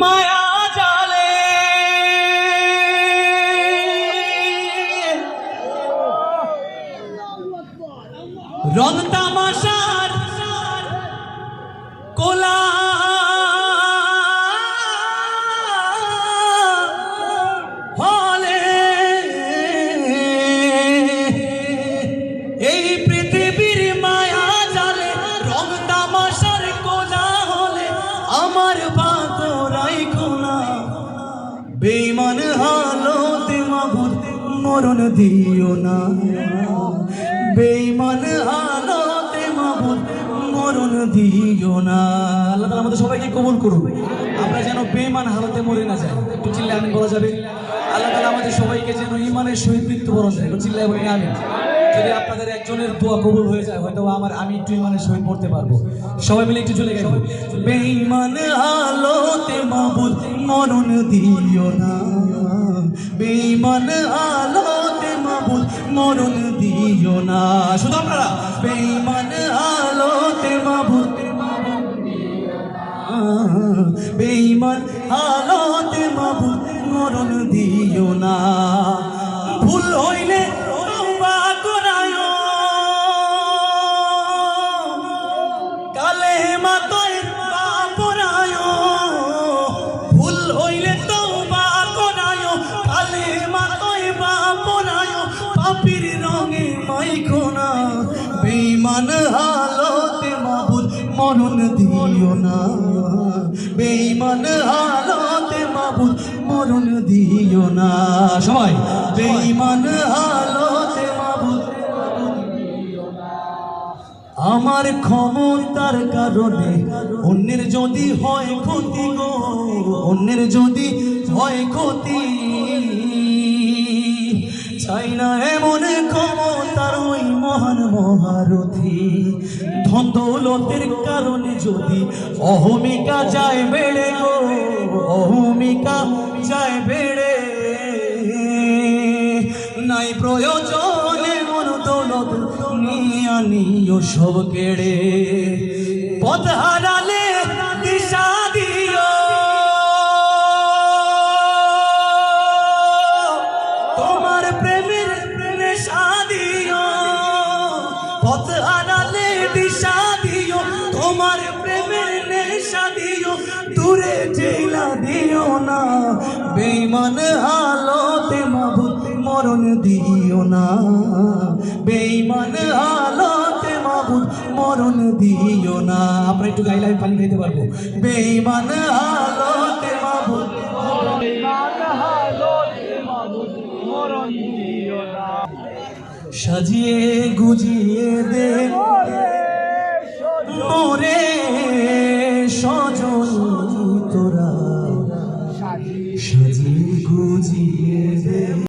মায়া জালে। রং তামাশার কোলা মরণ দিও না। বেইমান হালতে মাবুদ মরণ দিও না। আল্লাহ তাআলা আমাদের সবাইকে কবুল করুন। আমরা যেন বেইমান হালতে মরে না যাই। একটু চিল্লে আমি বলা যাবে? আল্লাহ তাআলা আমাদের সবাইকে যেন ইমানের সহিত মৃত্যুবরণ দেয় একটু চিল্লায় বলি আমি যদি আপনাদের একজনের দোয়া কবুল হয়ে যায় হয়তো আমার আমি একটু ইমানের সহিত পড়তে পারব। সবাই মিলে একটু চলে গেল। বেঈমান আলোতে মাবুদ মরণ দিও না। বেঈমান আলোতে মাবুদ মরণ দিও না। শুধু আপনারা, বেঈমান আলোতে মাবুদ বেঈমান আলোতে মাবুদ মরণ দিও না। ভুল হইলে কালে মাতয় পরায় ভুল হইলে করায় পাপির রঙে মাইখো না বেঈমান হালতে না। বেঈমান হালতে দিও না। হালতে আমার ক্ষমতার কারণে। অন্যের যদি হয় ক্ষতি গো, অন্যের যদি হয় ক্ষতি, চাই না এমন ক্ষমতার ওই মহান মহারথী। ধন দৌলতের কারণে যদি অহমিকা যায় বেড়ে গো, অহমিকা যায় বেড়ে। নাই প্রয়োজনে দৌলত নিয়ে সব কেড়ে। পথ হারালে দিশা দিও। তোমার প্রেমের নেশা দিও পথ হারালে দিশা দিও। তোমার প্রেমের নেশা দিও। দূরে জেলা দিও না। বেইমান হালতে মাবুদ মরণ দিও না। বেইমান হালতে মাবুদ মরণ দিও না। আমরা একটু গাইলে আমি পানি খাইতে পারব। বেইমান হালতে মাবুদ সাজিয়ে গুজিয়ে দে। মোরে সজন তোরা। সাজিয়ে গুজিয়ে দে।